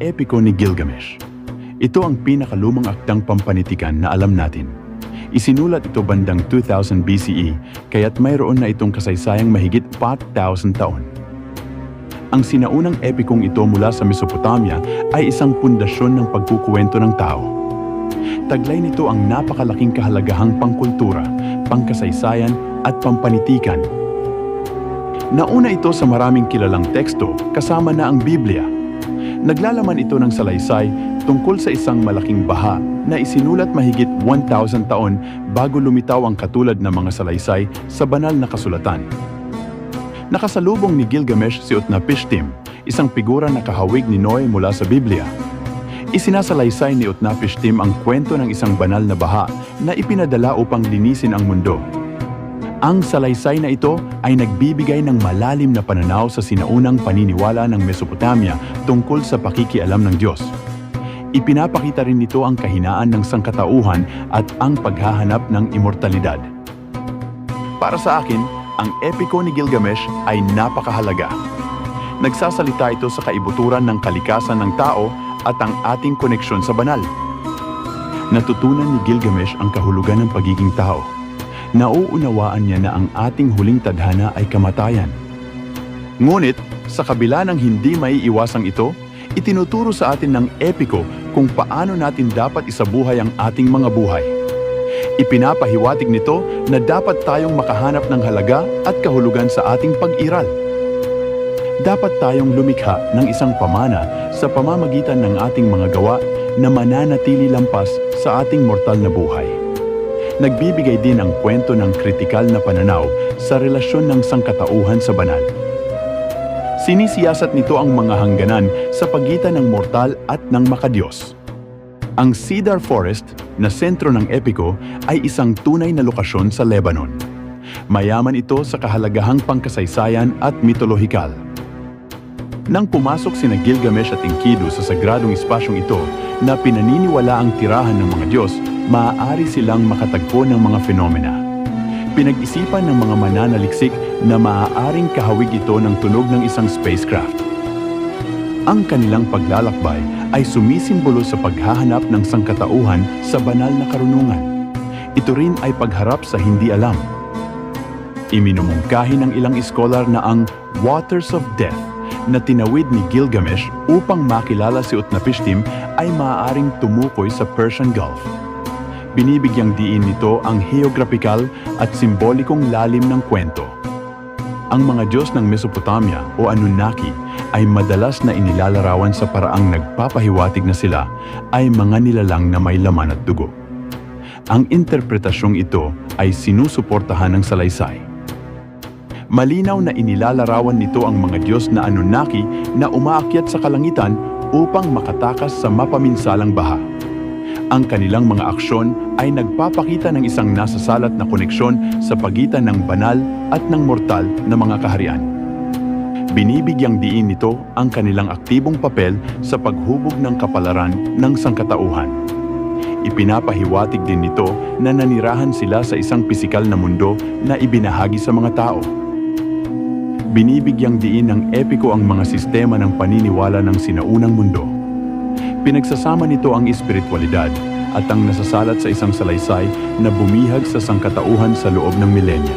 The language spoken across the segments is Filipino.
epiko ni Gilgamesh. Ito ang pinakalumang akdang pampanitikan na alam natin. Isinulat ito bandang 2000 BCE, kaya't mayroon na itong kasaysayang mahigit 4,000 taon. Ang sinaunang epikong ito mula sa Mesopotamia ay isang pundasyon ng pagkukuwento ng tao. Taglay nito ang napakalaking kahalagahang pangkultura, pangkasaysayan at pampanitikan. Nauna ito sa maraming kilalang teksto kasama na ang Biblia. Naglalaman ito ng salaysay tungkol sa isang malaking baha na isinulat mahigit 1,000 taon bago lumitaw ang katulad ng mga salaysay sa banal na kasulatan. Nakasalubong ni Gilgamesh si Utnapishtim, isang figura na kahawig ni Noe mula sa Biblia. Isinasalaysay ni Utnapishtim ang kwento ng isang banal na baha na ipinadala upang linisin ang mundo. Ang salaysay na ito ay nagbibigay ng malalim na pananaw sa sinaunang paniniwala ng Mesopotamia tungkol sa pakikialam ng Diyos. Ipinapakita rin nito ang kahinaan ng sangkatauhan at ang paghahanap ng imortalidad. Para sa akin, ang epiko ni Gilgamesh ay napakahalaga. Nagsasalita ito sa kaibuturan ng kalikasan ng tao at ang ating koneksyon sa banal. Natutunan ni Gilgamesh ang kahulugan ng pagiging tao. Nauunawaan niya na ang ating huling tadhana ay kamatayan. Ngunit, sa kabila ng hindi maiiwasang ito, itinuturo sa atin ng epiko kung paano natin dapat isabuhay ang ating mga buhay. Ipinapahiwatig nito na dapat tayong makahanap ng halaga at kahulugan sa ating pag-iral. Dapat tayong lumikha ng isang pamana sa pamamagitan ng ating mga gawa na mananatili lampas sa ating mortal na buhay. Nagbibigay din ang kwento ng kritikal na pananaw sa relasyon ng sangkatauhan sa banal. Sinisiyasat nito ang mga hangganan sa pagitan ng mortal at ng makadiyos. Ang Cedar Forest na sentro ng epiko ay isang tunay na lokasyon sa Lebanon. Mayaman ito sa kahalagahang pangkasaysayan at mitolohikal. Nang pumasok sina Gilgamesh at Enkidu sa sagradong espasyong ito na pinaniniwala ang tirahan ng mga Diyos, maaari silang makatagpo ng mga fenomena. Pinag-isipan ng mga mananaliksik na maaaring kahawig ito ng tunog ng isang spacecraft. Ang kanilang paglalakbay ay sumisimbolo sa paghahanap ng sangkatauhan sa banal na karunungan. Ito rin ay pagharap sa hindi alam. Iminumungkahi ng ilang iskolar na ang Waters of Death na tinawid ni Gilgamesh upang makilala si Utnapishtim ay maaaring tumukoy sa Persian Gulf. Binibigyang diin nito ang geographical at simbolikong lalim ng kwento. Ang mga Diyos ng Mesopotamia o Anunnaki ay madalas na inilalarawan sa paraang nagpapahiwatig na sila ay mga nilalang na may laman at dugo. Ang interpretasyong ito ay sinusuportahan ng salaysay. Malinaw na inilalarawan nito ang mga Diyos na Anunnaki na umaakyat sa kalangitan upang makatakas sa mapaminsalang baha. Ang kanilang mga aksyon ay nagpapakita ng isang nasasalat na koneksyon sa pagitan ng banal at ng mortal na mga kaharian. Binibigyang diin nito ang kanilang aktibong papel sa paghubog ng kapalaran ng sangkatauhan. Ipinapahiwatig din nito na nanirahan sila sa isang pisikal na mundo na ibinahagi sa mga tao. Binibigyang diin ng epiko ang mga sistema ng paniniwala ng sinaunang mundo. Pinagsasama nito ang espiritualidad at ang nasasalat sa isang salaysay na bumihag sa sangkatauhan sa loob ng milenya.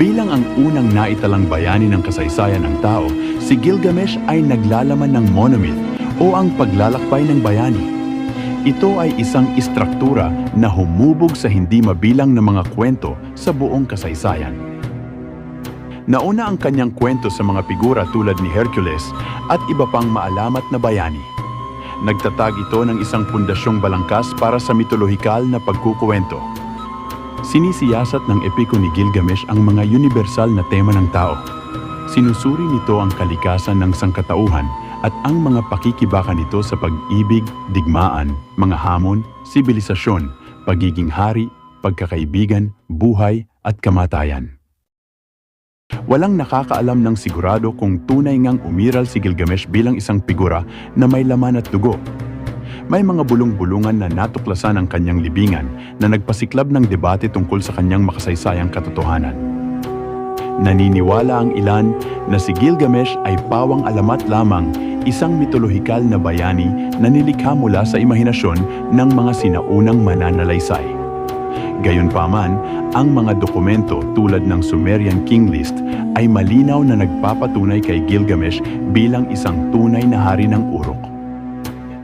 Bilang ang unang naitalang bayani ng kasaysayan ng tao, si Gilgamesh ay naglalaman ng monomyth o ang paglalakbay ng bayani. Ito ay isang istruktura na humubog sa hindi mabilang na mga kwento sa buong kasaysayan. Nauna ang kanyang kwento sa mga figura tulad ni Hercules at iba pang maalamat na bayani. Nagtatag ito ng isang pundasyong balangkas para sa mitolohikal na pagkukuwento. Sinisiyasat ng epiko ni Gilgamesh ang mga universal na tema ng tao. Sinusuri nito ang kalikasan ng sangkatauhan at ang mga pakikibaka nito sa pag-ibig, digmaan, mga hamon, sibilisasyon, pagiging hari, pagkakaibigan, buhay at kamatayan. Walang nakakaalam ng sigurado kung tunay ngang umiral si Gilgamesh bilang isang figura na may laman at dugo. May mga bulong-bulungan na natuklasan ang kanyang libingan na nagpasiklab ng debate tungkol sa kanyang makasaysayang katotohanan. Naniniwala ang ilan na si Gilgamesh ay pawang alamat lamang, isang mitolohikal na bayani na nilikha mula sa imahinasyon ng mga sinaunang mananalaysay. Gayunpaman, ang mga dokumento tulad ng Sumerian King List ay malinaw na nagpapatunay kay Gilgamesh bilang isang tunay na hari ng Uruk.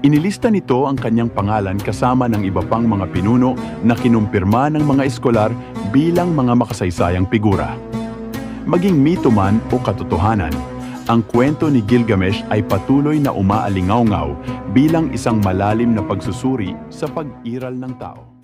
Inilista nito ang kanyang pangalan kasama ng iba pang mga pinuno na kinumpirma ng mga eskolar bilang mga makasaysayang figura. Maging mito man o katotohanan, ang kwento ni Gilgamesh ay patuloy na umaalingaw-ngaw bilang isang malalim na pagsusuri sa pag-iral ng tao.